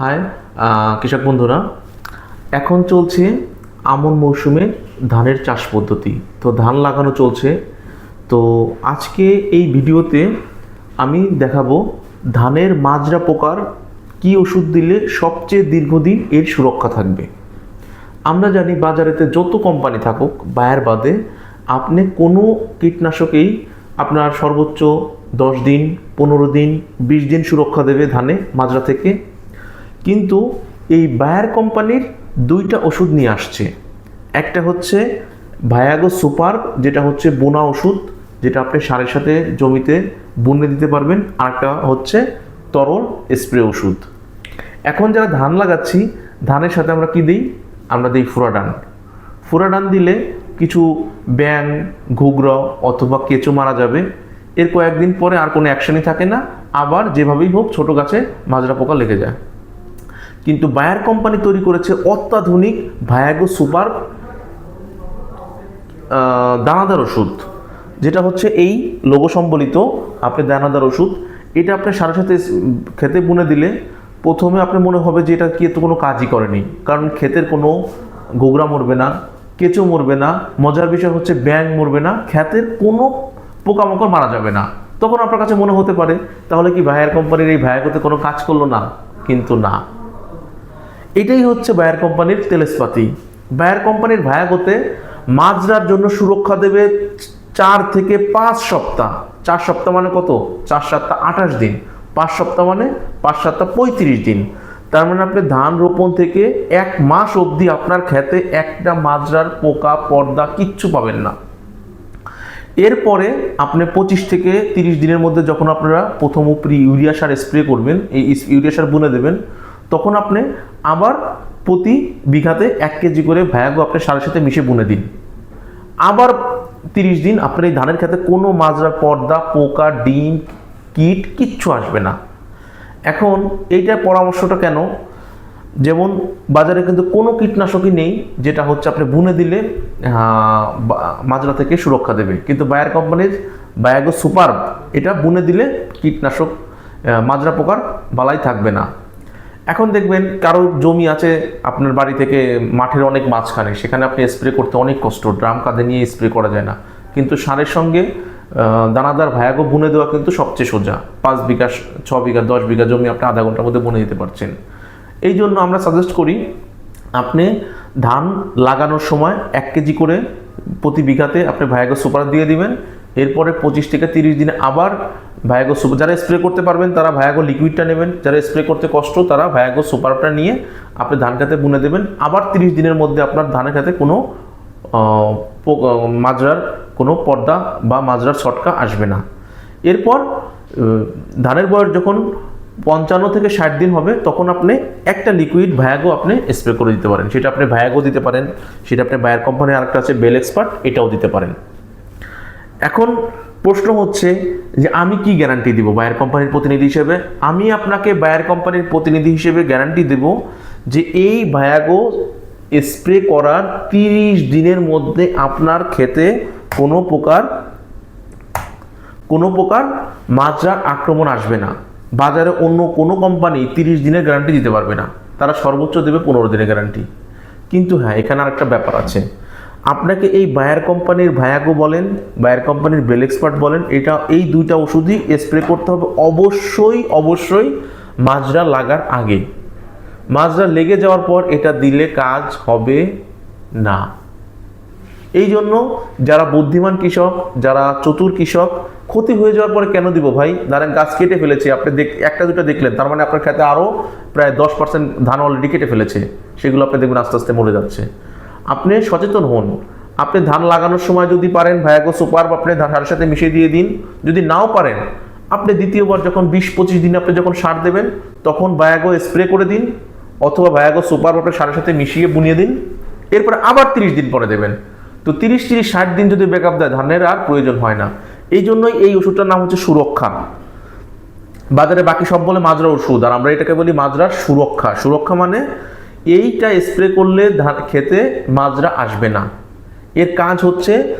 আহ, কৃষক বন্ধুরা এখন চলছে আমন মৌসুমে ধানের চাষ পদ্ধতি। তো ধান লাগানো চলছে। তো আজকে এই ভিডিওতে আমি দেখাবো ধানের মাজরা পোকার কি ওষুধ দিলে সবচেয়ে দীর্ঘদিন এর সুরক্ষা থাকবে। আমরা জানি বাজারেতে যত কোম্পানি থাকুক বায়ার বাদে আপনি কোনো কীটনাশকেই আপনার সর্বোচ্চ দশ দিন পনেরো দিন বিশ দিন সুরক্ষা দেবে ধানে মাজরা থেকে। কিন্তু এই বায়ার কোম্পানির দুইটা ওষুধ নিয়ে আসছে। একটা হচ্ছে ভায়াগো সুপার যেটা হচ্ছে বোনা ওষুধ, যেটা আপনি সারের সাথে জমিতে বুনে দিতে পারবেন। আরেকটা হচ্ছে তরল স্প্রে ওষুধ। এখন যারা ধান লাগাচ্ছি, ধানের সাথে আমরা কি দিই? আমরা দিই ফুরাডান। ফুরাডান দিলে কিছু ব্যাং ঘুগরা অথবা কেঁচো মারা যাবে। এর কয়েকদিন পরে আর কোনো অ্যাকশনই থাকে না। আবার যেভাবেই হোক ছোট গাছে মাজরা পোকা লেগে যায়। কিন্তু বায়ার কোম্পানি তৈরি করেছে অত্যাধুনিক ভায়াগো সুপার দানাদার ওষুধ। যেটা হচ্ছে এই লোগো সম্বলিত আপনি দানাদার ওষুধ। এটা আপনার সাথে সাথে খেতে বুনে দিলে প্রথমে আপনার মনে হবে যে এটা কি তো কোনো কাজই করেনি। কারণ ক্ষেতের কোনো গোগরা মরবে না, কেঁচো মরবে না, মজার বিষয় হচ্ছে ব্যাং মরবে না, ক্ষেতের কোনো পোকামাকড় মারা যাবে না। তখন আপনার কাছে মনে হতে পারে, তাহলে কি ভায়ার কোম্পানির এই ভায়াগোতে কোনো কাজ করল না? কিন্তু না। এটাই হচ্ছে বায়ার কোম্পানির তেলেসপাতি বায়ার কোম্পানির ভায়াগোতে মাজরার জন্য সুরক্ষা দেবে চার থেকে পাঁচ সপ্তাহ। চার সপ্তাহ মানে কত? চার সাতটা আঠাশ দিন। পাঁচ সপ্তাহ মানে পাঁচ সাতটা পঁয়ত্রিশ দিন। তার মানে আপনি ধান রোপণ থেকে এক মাস অবধি আপনার খেতে একটা মাজরার পোকা, পর্দা কিচ্ছু পাবেন না। এরপরে আপনি পঁচিশ থেকে তিরিশ দিনের মধ্যে যখন আপনারা প্রথম উপরি ইউরিয়া সার স্প্রে করবেন, এই ইউরিয়া সার বুনে দেবেন, তখন আপনি আবার প্রতি বিঘাতে এক কেজি করে ভয়াগো আপনি সারের সাথে মিশে বুনে দিন। আবার তিরিশ দিন আপনার এই ধানের খেতে কোনো মাজরা, পর্দা, পোকা, ডিম, কীট কিচ্ছু আসবে না। এখন এইটার পরামর্শটা কেন? যেমন বাজারে কিন্তু কোনো কীটনাশকই নেই, যেটা হচ্ছে আপনি বুনে দিলে মাজরা থেকে সুরক্ষা দেবে। কিন্তু বায়ার কোম্পানির বায়াগো সুপার এটা বুনে দিলে কীটনাশক মাজরা পোকার বালাই থাকবে না। এখন দেখবেন কারও জমি আছে, আপনার বাড়ি থেকে মাঠের অনেক মাঝখানে, সেখানে আপনি স্প্রে করতে অনেক কষ্ট, ড্রাম কাঁধে নিয়ে স্প্রে করা যায় না। কিন্তু সারের সঙ্গে দানাদার ভায়াগো বুনে দেওয়া কিন্তু সবচেয়ে সোজা। পাঁচ বিঘা, ছ বিঘা, দশ বিঘা জমি আপনি আধা ঘণ্টার মধ্যে বুনে দিতে পারছেন। এই জন্য আমরা সাজেস্ট করি, আপনি ধান লাগানোর সময় এক কেজি করে প্রতি বিঘাতে আপনি ভায়াগো সুপার দিয়ে দিবেন। এরপরে পঁচিশ থেকে তিরিশ দিনে আবার ভায়াগো সুপার যারা স্প্রে করতে পারবেন, তারা ভায়াগো লিকুইডটা নেবেন। যারা স্প্রে করতে কষ্ট, তারা ভায়াগো সুপারটা নিয়ে আপনি ধান খেতে বুনে দেবেন। আবার তিরিশ দিনের মধ্যে আপনার ধানের খেতে কোনো মাজরার কোনো পর্দা বা মাজরার ছটকা আসবে না। এরপর ধানের বয়স যখন পঞ্চান্ন থেকে ষাট দিন হবে, তখন আপনি একটা লিকুইড ভায়াগো আপনি স্প্রে করে দিতে পারেন। সেটা আপনি ভায়াগো দিতে পারেন। সেটা আপনি বায়ার কোম্পানির আরেকটা আছে বেল এক্সপার্ট এটাও দিতে পারেন। এখন প্রশ্ন হচ্ছে যে আমি কি গ্যারান্টি দিব বায়ার কোম্পানির প্রতিনিধি হিসেবে? আমি আপনাকে বায়ার কোম্পানির প্রতিনিধি হিসেবে গ্যারান্টি দেব যে এই ভায়াগো স্প্রে করার তিরিশ দিনের মধ্যে আপনার খেতে কোনো প্রকার কোনো প্রকার মাজরার আক্রমণ আসবে না। বাজারে অন্য কোনো কোম্পানি তিরিশ দিনের গ্যারান্টি দিতে পারবে না। তারা সর্বোচ্চ দেবে পনেরো দিনের গ্যারান্টি কিন্তু হ্যাঁ এখানে আরেকটা ব্যাপার আছে। আপনাকে এই বায়ার কোম্পানির ভায়াগো বলেন, বায়ার কোম্পানির বেল এক্সপার্ট বলেন, এটা এই দুইটা ওষুধই স্প্রে করতে হবে। অবশ্যই অবশ্যই মাজরা লাগার আগে। মাজরা লেগে যাওয়ার পর এটা দিলে কাজ হবে না। এই জন্য যারা বুদ্ধিমান কৃষক, যারা চতুর কৃষক, ক্ষতি হয়ে যাওয়ার পরে কেন দিব ভাই? ধরেন গাছ কেটে ফেলেছে, আপনি দেখ, একটা দুটো দেখলেন, তার মানে আপনার খেতে আরও প্রায় দশ পার্সেন্ট ধান অলরেডি কেটে ফেলেছে, সেগুলো আপনি দেখবেন আস্তে আস্তে মরে যাচ্ছে। আপনি সচেতন হন। আপনি ধান লাগানোর সময় যদি পারেন ভায়াগো সুপার বা আপনি ধান সাথে মিশিয়ে দিয়ে দিন। যদি নাও পারেন, আপনি দ্বিতীয়বার যখন বিশ পঁচিশ দিন আপনি যখন সার দেবেন, তখন ভায়াগো স্প্রে করে দিন, অথবা ভায়াগো সুপার আপনি সারের সাথে মিশিয়ে বুনিয়ে দিন। এরপরে আবার তিরিশ দিন পরে দেবেন। তো তিরিশ তিরিশ ষাট দিন যদি ব্যাকআপ দেয়, ধানের আর প্রয়োজন হয় না। এই জন্যই এই ওষুধটার নাম হচ্ছে সুরক্ষা। বাজারে বাকি সব বলে মাজরা ওষুধ, আর আমরা এটাকে বলি মাজরার সুরক্ষা। সুরক্ষা মানে এইটা স্প্রে করলে ধান, খেতে মাজরা আসবে না। এর কাজ হচ্ছে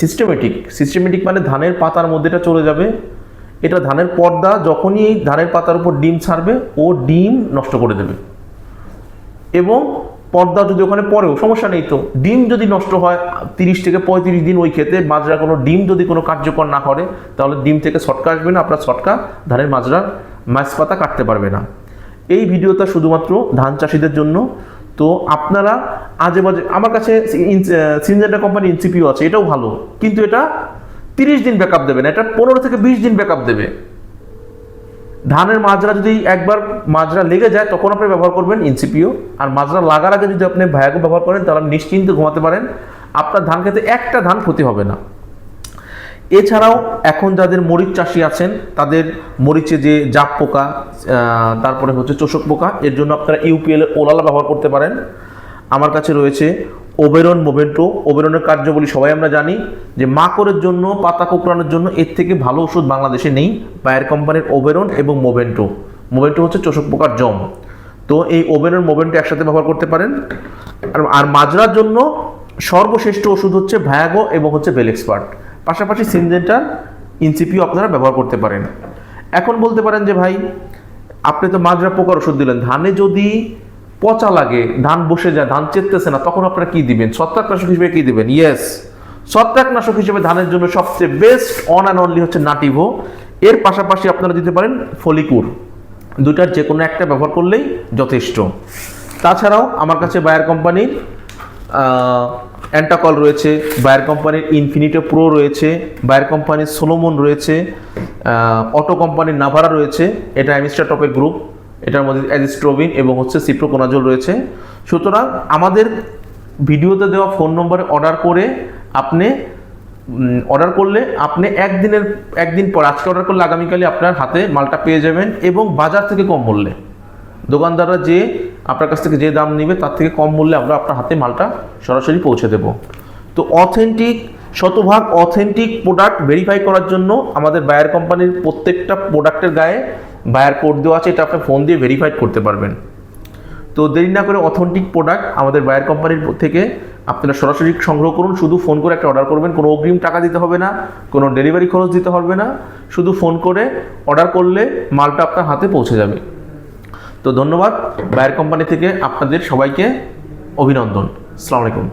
সিস্টেমেটিক সিস্টেমেটিক মানে ধানের পাতার মধ্যে এটা চলে যাবে। এটা ধানের পর্দা, যখনই এই ধানের পাতার উপর ডিম ছাড়বে, ও ডিম নষ্ট করে দেবে। এবং পর্দা যদি ওখানে পড়েও, সমস্যা নেই তো। ডিম যদি নষ্ট হয়, তিরিশ থেকে পঁয়ত্রিশ দিন ওই ক্ষেতে মাজরা কোনো ডিম যদি কোনো কার্যকর না করে, তাহলে ডিম থেকে ছটকা আসবে না, আপনার ছটকা ধানের মাজরার মাছ পাতা কাটতে পারবে না। এই ভিডিওটা শুধুমাত্র ধান চাষিদের জন্য। তো আপনারা আজে বাজে আমার কাছে সিনজেন্টা কোম্পানি ইনসিপিও আছে, এটাও ভালো। কিন্তু এটা তিরিশ দিন ব্যাকআপ দেবে না, এটা পনেরো থেকে বিশ দিন ব্যাকআপ দেবে। ধানের মাজরা যদি একবার মাজরা লেগে যায়, তখন আপনি ব্যবহার করবেন ইনসিপিও আর মাজরা লাগার আগে যদি আপনি ভায়াগো ব্যবহার করেন, তাহলে নিশ্চিন্তে ঘুমাতে পারেন। আপনার ধান খেতে একটা ধান ক্ষতি হবে না। এছাড়াও এখন যাদের মরিচ চাষি আছেন, তাদের মরিচে যে জাপ পোকা তারপরে হচ্ছে চোষক পোকা, এর জন্য আপনারা ইউপিএল এর ওলালা ব্যবহার করতে পারেন। আমার কাছে রয়েছে ওবেরন মোভেন্টো। ওবেরনের কার্যবলী সবাই আমরা জানি যে মাকড়ের জন্য, পাতা কোকড়ানোর জন্য এর থেকে ভালো ওষুধ বাংলাদেশে নেই। বায়ার কোম্পানির ওবেরন এবং মোভেন্টো। মোভেন্টো হচ্ছে চোষক পোকার জম। তো এই ওবেরন মোভেন্টটা একসাথে ব্যবহার করতে পারেন। আর- মাজরার জন্য সর্বশ্রেষ্ঠ ওষুধ হচ্ছে ভায়াগো এবং হচ্ছে বেল এক্সপার্ট। পাশাপাশি সিনজেন্টার ইনসিপিও আপনারা ব্যবহার করতে পারেন। এখন বলতে পারেন যে ভাই, আপনি তো মাজরা পোকার ওষুধ দিলেন, ধানে যদি পচা লাগে, ধান বসে যায়, ধান চেতেছে না, তখন আপনারা কি দিবেন? ছত্রাকনাশক হিসেবে কি দিবেন? ইয়েস ছত্রাকনাশক হিসেবে ধানের জন্য সবচেয়ে বেস্ট অন অ্যান্ড অনলি হচ্ছে নাটিভো এর পাশাপাশি আপনারা দিতে পারেন ফলিকুর দুটার যে কোনো একটা ব্যবহার করলেই যথেষ্ট। তাছাড়াও আমার কাছে বায়ার কোম্পানির অ্যান্টাকল রয়েছে বায়ার কোম্পানির ইনফিনিটো প্রো রয়েছে বায়ার কোম্পানির সোলোমন রয়েছে অটো কোম্পানির নাভারা রয়েছে, এটা অ্যামিস্টার টপের গ্রুপ এটার মধ্যে অ্যাজিস্ট্রোবিন এবং হচ্ছে সিপ্রোকোনাজল রয়েছে। সুতরাং আমাদের ভিডিওতে দেওয়া ফোন নম্বরে অর্ডার করে আপনি অর্ডার করলে আপনি একদিনের, একদিন পর, আজকে অর্ডার করলে আগামীকালই আপনার হাতে মালটা পেয়ে যাবেন এবং বাজার থেকে কম মূল্যে। দোকানদাররা যে আপনার কাছ থেকে যে দাম নেবে, তার থেকে কম মূল্যে আমরা আপনার হাতে মালটা সরাসরি পৌঁছে দেব। তো অথেন্টিক শতভাগ অথেন্টিক প্রোডাক্ট ভেরিফাই করার জন্য আমাদের বায়ার কোম্পানির প্রত্যেকটা প্রোডাক্টের গায়ে বায়ার কোড দেওয়া আছে, এটা আপনি ফোন দিয়ে ভেরিফাই করতে পারবেন। তো দেরি না করে অথেন্টিক প্রোডাক্ট আমাদের বায়ার কোম্পানির থেকে আপনারা সরাসরি সংগ্রহ করুন। শুধু ফোন করে একটা অর্ডার করবেন, কোনো অগ্রিম টাকা দিতে হবে না, কোনো ডেলিভারি খরচ দিতে হবে না। শুধু ফোন করে অর্ডার করলে মালটা আপনার হাতে পৌঁছে যাবে। তো ধন্যবাদ বায়ার কোম্পানি থেকে আপনাদের সবাইকে অভিনন্দন। আসসালামু আলাইকুম